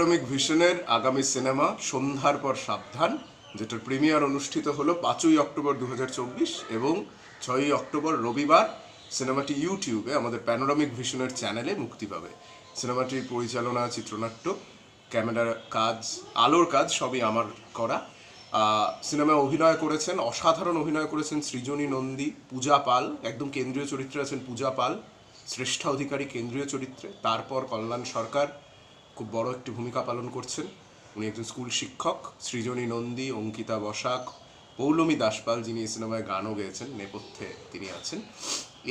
Panoramic ভিশনের আগামী cinema সন্ধ্যার পর সাবধান, যেটার প্রিমিয়ার অনুষ্ঠিত হলো পাঁচই অক্টোবর দু হাজার চব্বিশ এবং ছয়ই অক্টোবর রবিবার সিনেমাটি ইউটিউবে আমাদের প্যানোরামিক ভিশনের চ্যানেলে মুক্তি পাবে। সিনেমাটির পরিচালনা, চিত্রনাট্য ক্যামেরার কাজ, আলোর কাজ সবই আমার করা। সিনেমায় অভিনয় করেছেন, অসাধারণ অভিনয় করেছেন সৃজনী নন্দী, পূজা পাল, একদম কেন্দ্রীয় চরিত্রে আছেন পূজা পাল, শ্রেষ্ঠা অধিকারী কেন্দ্রীয় চরিত্রে, তারপর কল্যাণ সরকার খুব বড় একটি ভূমিকা পালন করছেন। উনি একজন স্কুল শিক্ষক, সৃজনী নন্দী, অঙ্কিতা বসাক, পৌলমী দাসপাল যিনি এই সিনেমায় গানও গেয়েছেন, নেপথ্যে তিনি আছেন।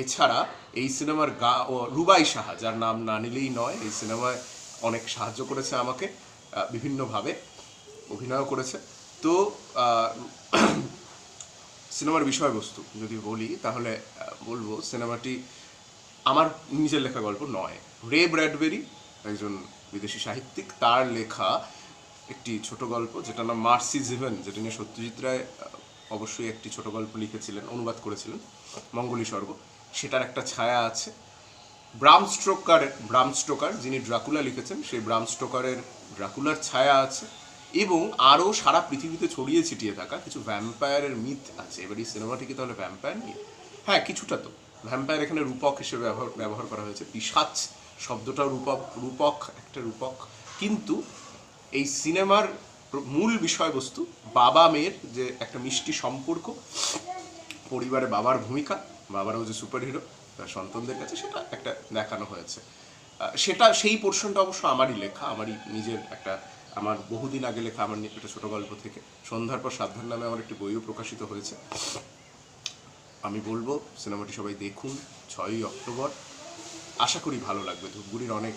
এছাড়া এই সিনেমার গা ও রুবাই সাহা, যার নাম না নিলেই নয়, এই সিনেমায় অনেক সাহায্য করেছে আমাকে বিভিন্নভাবে অভিনয় করেছে। তো সিনেমার বিষয়বস্তু যদি বলি, তাহলে বলব, সিনেমাটি আমার নিজের লেখা গল্প নয়। রে ব্র্যাডবেরি একজন বিদেশি সাহিত্যিক, তার লেখা একটি ছোট গল্প যেটা নাম মার্সি জিভেন, যেটা নিয়ে সত্যজিৎ রায় অবশ্যই একটি ছোট গল্প লিখেছিলেন, অনুবাদ করেছিলেন, মঙ্গলী স্বর্গ। সেটার একটা ছায়া আছে। ব্রাম স্ট্রোকার ব্রাম স্টোকার যিনি ড্রাকুলা লিখেছেন, সেই ব্রাম স্টোকারের ড্রাকুলার ছায়া আছে এবং আরও সারা পৃথিবীতে ছড়িয়ে ছিটিয়ে থাকা কিছু ভ্যাম্পায়ারের মিথ আছে। এবার এই সিনেমাটি কি তাহলে ভ্যাম্পায়ার নিয়ে? হ্যাঁ কিছুটা তো। ভ্যাম্পায়ার এখানে রূপক হিসেবে ব্যবহার ব্যবহার করা হয়েছে। পিসাচ শব্দটা রূপক রূপক, একটা রূপক। কিন্তু এই সিনেমার মূল বিষয়বস্তু বাবা মেয়ের যে একটা মিষ্টি সম্পর্ক, পরিবারে বাবার ভূমিকা, বাবারও যে সুপারহিরো তার সন্তানদের কাছে সেটা একটা দেখানো হয়েছে। সেটা সেই পোর্শনটা অবশ্য আমারই লেখা, আমারই নিজের একটা আমার বহুদিন আগে লেখা আমার একটা ছোট গল্প থেকে। সন্ধ্যার পর সাবধান নামে আমার একটি বইও প্রকাশিত হয়েছে। আমি বলব, সিনেমাটি সবাই দেখুন, ছয়ই অক্টোবর। আশা করি ভালো লাগবে। ধূপগুড়ির অনেক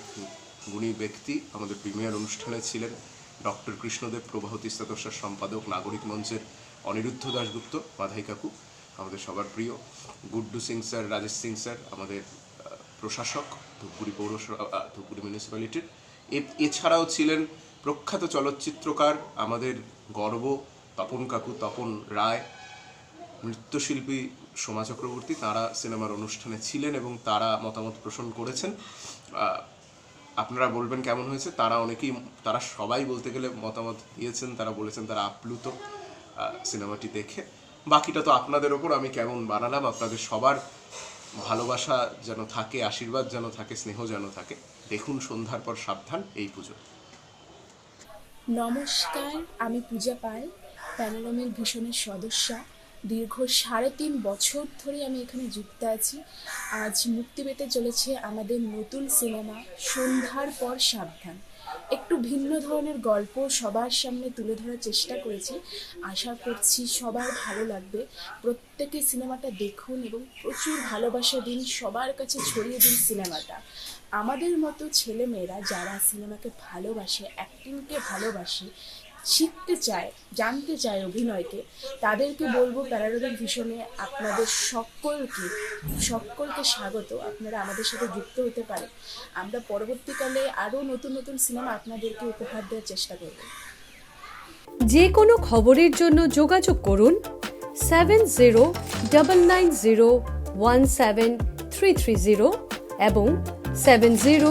গুণী ব্যক্তি আমাদের প্রিমিয়ার অনুষ্ঠানে ছিলেন। ডক্টর কৃষ্ণদেব প্রভাতী স্তাতস্যার সম্পাদক, নাগরিক মঞ্চের অনিরুদ্ধ দাশগুপ্ত বাধাই কাকু, আমাদের সবার প্রিয়। গুড্ডু সিং স্যার, রাজেশ সিং স্যার, আমাদের প্রশাসক, ধূপগুড়ি পৌরসভা ধূপগুড়ি মিউনিসিপ্যালিটির এছাড়াও ছিলেন প্রখ্যাত চলচ্চিত্রকার, আমাদের গর্ব, তপন কাকু, তপন রায় নৃত্যশিল্পী সোমা চক্রবর্তী, তারা সিনেমার অনুষ্ঠানে ছিলেন এবং তারা মতামত পোষণ করেছেন। আপনারা বলবেন কেমন হয়েছে? তারা অনেকেই, তারা সবাই বলতে গেলে মতামত দিয়েছেন, তারা বলেছেন তারা আপ্লুত সিনেমাটি দেখে। বাকিটা তো আপনাদের ওপর, আমি কেমন বানালাম, আপনাদের সবার ভালোবাসা যেন থাকে, আশীর্বাদ যেন থাকে, স্নেহ যেন থাকে। দেখুন সন্ধ্যার পর সাবধান, এই পুজো। নমস্কার, আমি পূজা পাল, প্যানোরামের ভীষণের সদস্যা। দীর্ঘ সাড়ে তিন বছর ধরে আমি এখানে যুক্ত আছি। আজ মুক্তি পেতে চলেছে আমাদের নতুন সিনেমা, সন্ধ্যার পর সাবধান। একটু ভিন্ন ধরনের গল্প সবার সামনে তুলে ধরার চেষ্টা করেছি। আশা করছি সবার ভালো লাগবে। প্রত্যেকে সিনেমাটা দেখুন এবং প্রচুর ভালোবাসা দিন, সবার কাছে ছড়িয়ে দিন সিনেমাটা। আমাদের মতো ছেলেমেয়েরা যারা সিনেমাকে ভালোবাসে অ্যাক্টিংকে ভালোবাসে শিখতে চায়, জানতে চায় অভিনয়কে, তাদেরকে বলব প্যারাডোমিক ভীষণে আপনাদের সকলকে সকলকে স্বাগত। আপনারা আমাদের সাথে যুক্ত হতে পারেন। আমরা পরবর্তীকালে আরও নতুন নতুন সিনেমা আপনাদেরকে উপহার দেওয়ার চেষ্টা করব। যে কোনো খবরের জন্য যোগাযোগ করুন seven zero double nine zero one seven three three zero এবং seven zero